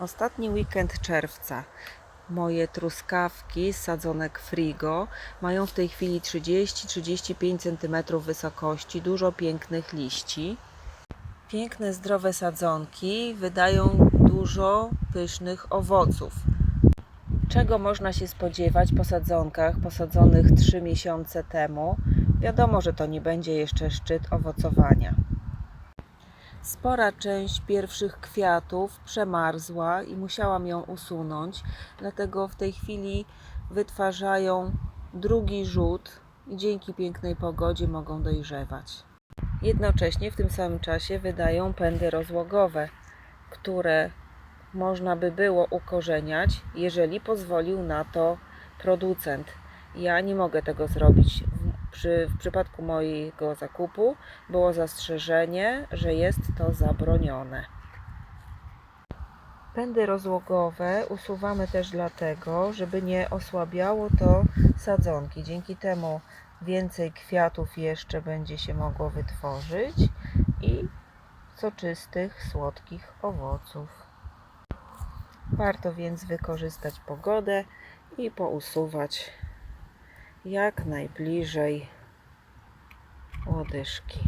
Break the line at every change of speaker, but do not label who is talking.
Ostatni weekend czerwca. Moje truskawki z sadzonek Frigo mają w tej chwili 30-35 cm wysokości, dużo pięknych liści. Piękne, zdrowe sadzonki wydają dużo pysznych owoców. Czego można się spodziewać po sadzonkach posadzonych 3 miesiące temu? Wiadomo, że to nie będzie jeszcze szczyt owocowania. Spora część pierwszych kwiatów przemarzła i musiałam ją usunąć, dlatego w tej chwili wytwarzają drugi rzut i dzięki pięknej pogodzie mogą dojrzewać. Jednocześnie w tym samym czasie wydają pędy rozłogowe, które można by było ukorzeniać, jeżeli pozwolił na to producent. Ja nie mogę tego zrobić. Przy, w przypadku mojego zakupu było zastrzeżenie, że jest to zabronione. Pędy rozłogowe usuwamy też dlatego, żeby nie osłabiało to sadzonki. Dzięki temu więcej kwiatów jeszcze będzie się mogło wytworzyć i soczystych, słodkich owoców. Warto więc wykorzystać pogodę i pousuwać як найближай одежки.